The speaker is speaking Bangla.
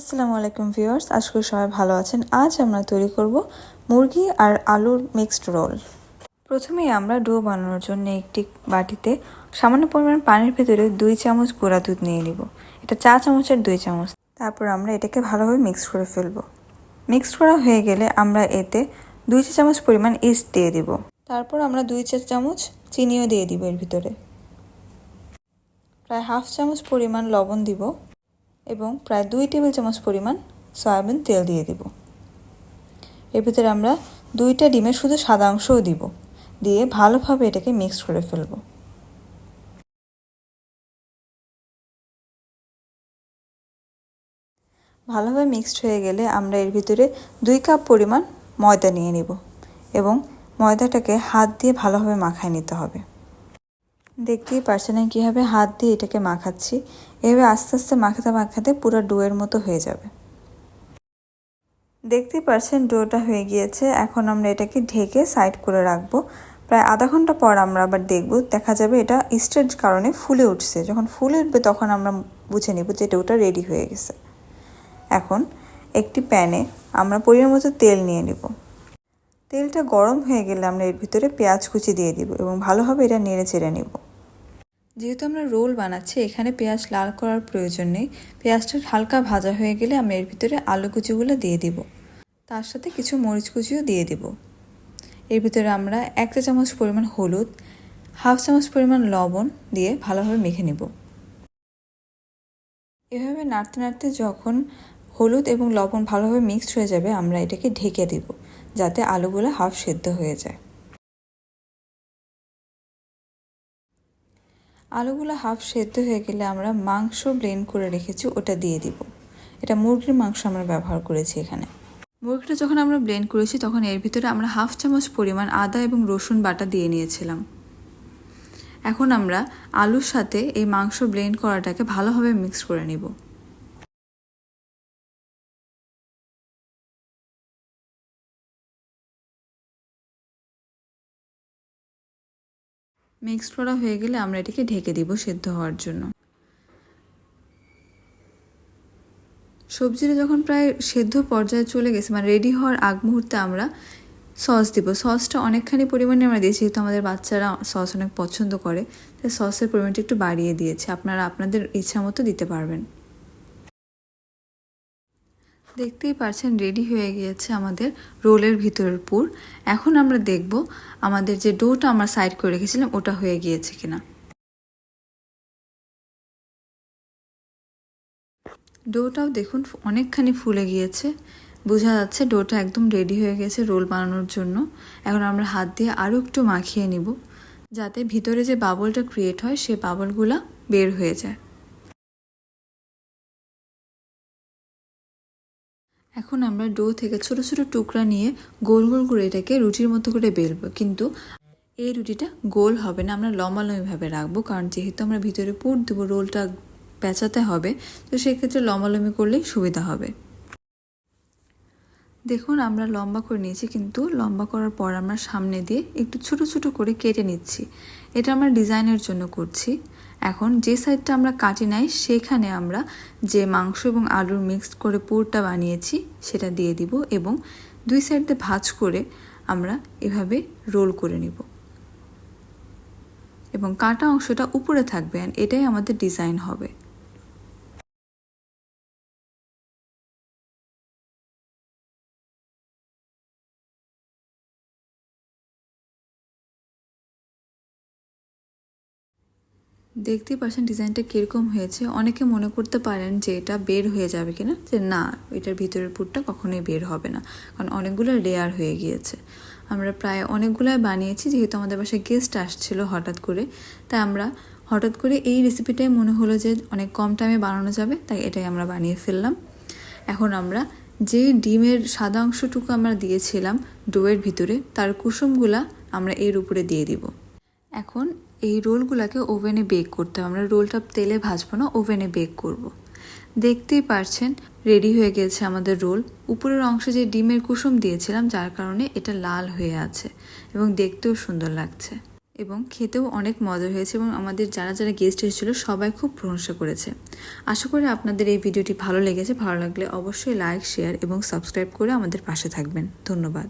আসসালামু আলাইকুম ভিউয়ার্স আজকে সবাই ভালো আছেন। আজ আমরা তৈরি করব মুরগি আর আলুর মিক্সড রোল প্রথমেই আমরা ডো বানানোর জন্য একটি বাটিতে সামান্য পরিমাণ পানির ভেতরে দুই চামচ গুঁড়া দুধ নিয়ে নিব। এটা চা চামচের দুই চামচ। তারপর আমরা এটাকে ভালোভাবে মিক্স করে ফেলব। মিক্স করা হয়ে গেলে আমরা এতে দুই চা চামচ পরিমাণ ইস্ট দিয়ে দিব। তারপর আমরা দুই চা চামচ চিনিও দিয়ে দিব এর ভিতরে। প্রায় হাফ চামচ পরিমাণ লবণ দিব। এবং প্রায় দুই টেবিল চামচ পরিমাণ সয়াবিন তেল দিয়ে দিব। এর ভিতরে আমরা দুইটা ডিমের শুধু সাদা অংশও দিব। দিয়ে ভালোভাবে এটাকে মিক্স করে ফেলব। ভালোভাবে মিক্সড হয়ে গেলে আমরা এর ভিতরে দুই কাপ পরিমাণ ময়দা নিয়ে নিব এবং ময়দাটাকে হাত দিয়ে ভালোভাবে মাখায় নিতে হবে। দেখতেই পারছেন কীভাবে হাত দিয়ে এটাকে মাখাচ্ছি। এভাবে আস্তে আস্তে মাখাতে মাখাতে পুরো ডোয়ের মতো হয়ে যাবে। দেখতেই পারছেন ডোটা হয়ে গিয়েছে। এখন আমরা এটাকে ঢেকে সাইড করে রাখব। প্রায় আধা ঘণ্টা পর আমরা আবার দেখব। দেখা যাবে এটা ইস্টের কারণে ফুলে উঠছে। যখন ফুলে উঠবে তখন আমরা বুঝে নিব যে ডোটা রেডি হয়ে গেছে। এখন একটি প্যানে আমরা পরিমাণ মতো তেল নিয়ে নিব। তেলটা গরম হয়ে গেলে আমরা এর ভিতরে পেঁয়াজ কুচি দিয়ে দিব এবং ভালোভাবে এটা নেড়ে চেড়ে নিব। যেহেতু আমরা রোল বানাচ্ছি, এখানে পেঁয়াজ লাল করার প্রয়োজন নেই। পেঁয়াজটা হালকা ভাজা হয়ে গেলে আমি এর ভিতরে আলু কুচিগুলো দিয়ে দিব। তার সাথে কিছু মরিচ কুচিও দিয়ে দিব। এর ভিতরে আমরা এক চা চামচ পরিমাণ হলুদ, হাফ চামচ পরিমাণ লবণ দিয়ে ভালোভাবে মেখে নেব। এভাবে নাড়তে নাড়তে যখন হলুদ এবং লবণ ভালোভাবে মিক্সড হয়ে যাবে, আমরা এটাকে ঢেকে দিব, যাতে আলুগুলো হাফ সেদ্ধ হয়ে যায়। আলুগুলো হাফ সেদ্ধ হয়ে গেলে আমরা মাংস ব্লেন্ড করে রেখেছি, ওটা দিয়ে দিব। এটা মুরগির মাংস আমরা ব্যবহার করেছি এখানে। মুরগিটা যখন আমরা ব্লেন্ড করেছি, তখন এর ভিতরে আমরা হাফ চামচ পরিমাণ আদা এবং রসুন বাটা দিয়ে নিয়েছিলাম। এখন আমরা আলুর সাথে এই মাংস ব্লেন্ড করাটাকে ভালোভাবে মিক্স করে নিব। মিক্সড করা হয়ে গেলে আমরা এটিকে ঢেকে দিব সেদ্ধ হওয়ার জন্য। সবজিটা যখন প্রায় সেদ্ধ পর্যায়ে চলে গেছে মানে রেডি হওয়ার আগ মুহূর্তে আমরা সস দিব। সসটা অনেকখানি পরিমাণে আমরা দিয়েছি, যেহেতু আমাদের বাচ্চারা সস অনেক পছন্দ করে, তাই সসের পরিমাণটা একটু বাড়িয়ে দিয়েছে। আপনারা আপনাদের ইচ্ছা মতো দিতে পারবেন। দেখতেই পারছেন রেডি হয়ে গিয়েছে আমাদের রোলের ভিতরের পুর। এখন আমরা দেখব আমাদের যে ডোটা আমরা সাইড করে রেখেছিলাম, ওটা হয়ে গিয়েছে কিনা। ডোটাও দেখুন অনেকখানি ফুলে গিয়েছে। বোঝা যাচ্ছে ডোটা একদম রেডি হয়ে গেছে রোল বানানোর জন্য। এখন আমরা হাত দিয়ে আরও একটু মাখিয়ে নিব, যাতে ভিতরে যে বাবলটা ক্রিয়েট হয়, সে বাবলগুলা বের হয়ে যায়। এখন আমরা ডো থেকে ছোট ছোট টুকরা নিয়ে গোল গোল করে এটাকে রুটির মতো করে বেলবো। কিন্তু এই রুটিটা গোল হবে না, আমরা লম্বালম্বিভাবে রাখব, কারণ যেহেতু আমরা ভিতরে পুর দেবো, রোলটা পেঁচাতে হবে, তো সেক্ষেত্রে লম্বালম্বি করলেই সুবিধা হবে। দেখুন, আমরা লম্বা করে নিয়েছি, কিন্তু লম্বা করার পর আমরা সামনে দিয়ে একটু ছোট ছোট করে কেটে নিচ্ছি। এটা আমরা ডিজাইনের জন্য করছি। এখন যে সাইডটা আমরা কাটি নাই, সেখানে আমরা যে মাংস এবং আলুর মিক্সড করে পুরটা বানিয়েছি, সেটা দিয়ে দিব এবং দুই সাইডে ভাজ করে আমরা এভাবে রোল করে নিব। এবং কাটা অংশটা উপরে থাকবে এটাই আমাদের ডিজাইন হবে। দেখতেই পাচ্ছেন ডিজাইনটা কীরকম হয়েছে। অনেকে মনে করতে পারেন যে এটা বের হয়ে যাবে কিনা। যে না, এটার ভিতরের পুরটা কখনোই বের হবে না, কারণ অনেকগুলো লেয়ার হয়ে গিয়েছে। আমরা প্রায় অনেকগুলাই বানিয়েছি, যেহেতু আমাদের বাসায় গেস্ট আসছিল হঠাৎ করে। তাই আমরা হঠাৎ করে এই রেসিপিটাই মনে হলো যে অনেক কম টাইমে বানানো যাবে, তাই এটাই আমরা বানিয়ে ফেললাম। এখন আমরা যে ডিমের সাদা অংশটুকু আমরা দিয়েছিলাম ডোয়ের ভিতরে, তার কুসুমগুলা আমরা এর উপরে দিয়ে দিব। এখন এই রোলগুলোকে ওভেনে বেক করতে হবে। আমরা রোলটা তেলে ভাজবো না, ওভেনে বেক করব। দেখতেই পারছেন, রেডি হয়ে গেছে আমাদের রোল। উপরের অংশে যে ডিমের কুসুম দিয়েছিলাম, যার কারণে এটা লাল হয়ে আছে এবং দেখতেও সুন্দর লাগছে। এবং খেতেও অনেক মজা হয়েছে এবং আমাদের যারা যারা গেস্ট এসেছিল, সবাই খুব প্রশংসা করেছে। আশা করি আপনাদের এই ভিডিওটি ভালো লেগেছে। ভালো লাগলে অবশ্যই লাইক শেয়ার এবং সাবস্ক্রাইব করে আমাদের পাশে থাকবেন। ধন্যবাদ।